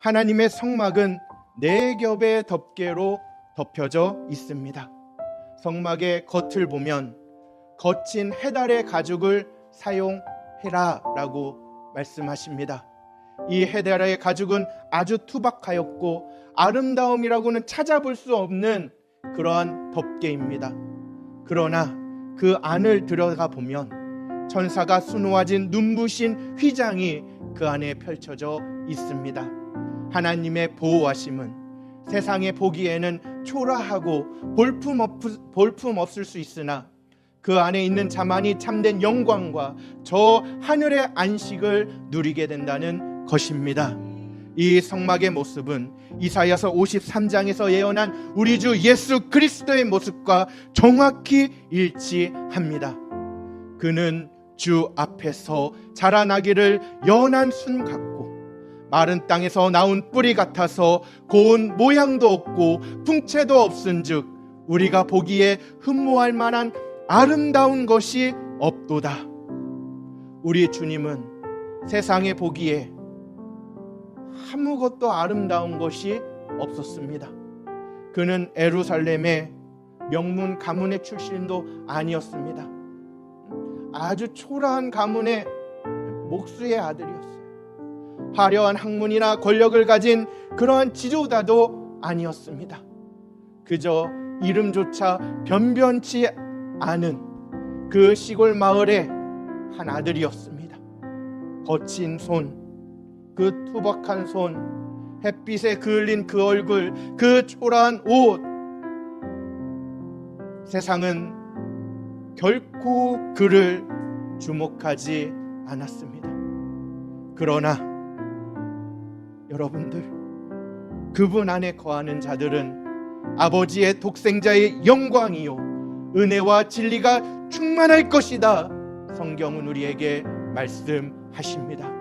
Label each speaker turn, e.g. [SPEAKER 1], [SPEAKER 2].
[SPEAKER 1] 하나님의 성막은 네 겹의 덮개로 덮여져 있습니다. 성막의 겉을 보면 거친 해달의 가죽을 사용해라 라고 말씀하십니다. 이 해달의 가죽은 아주 투박하였고 아름다움이라고는 찾아볼 수 없는 그러한 덮개입니다. 그러나 그 안을 들어가 보면 천사가 수놓아진 눈부신 휘장이 그 안에 펼쳐져 있습니다. 하나님의 보호하심은 세상에 보기에는 초라하고 볼품, 없, 볼품 없을 수 있으나 그 안에 있는 자만이 참된 영광과 저 하늘의 안식을 누리게 된다는 것입니다. 이 성막의 모습은 이사야서 53장에서 예언한 우리 주 예수 그리스도의 모습과 정확히 일치합니다. 그는 주 앞에서 자라나기를 연한 순 같고 마른 땅에서 나온 뿌리 같아서 고운 모양도 없고 풍채도 없은즉 우리가 보기에 흠모할 만한 아름다운 것이 없도다. 우리 주님은 세상에 보기에 아무것도 아름다운 것이 없었습니다. 그는 에루살렘의 명문 가문의 출신도 아니었습니다. 아주 초라한 가문의 목수의 아들이었어요. 화려한 학문이나 권력을 가진 그러한 지도자도 아니었습니다. 그저 이름조차 변변치 않은 그 시골 마을의 한 아들이었습니다. 거친 손, 그 투박한 손, 햇빛에 그을린 그 얼굴, 그 초라한 옷. 세상은 결코 그를 주목하지 않았습니다. 그러나 여러분들, 그분 안에 거하는 자들은 아버지의 독생자의 영광이요, 은혜와 진리가 충만할 것이다. 성경은 우리에게 말씀하십니다.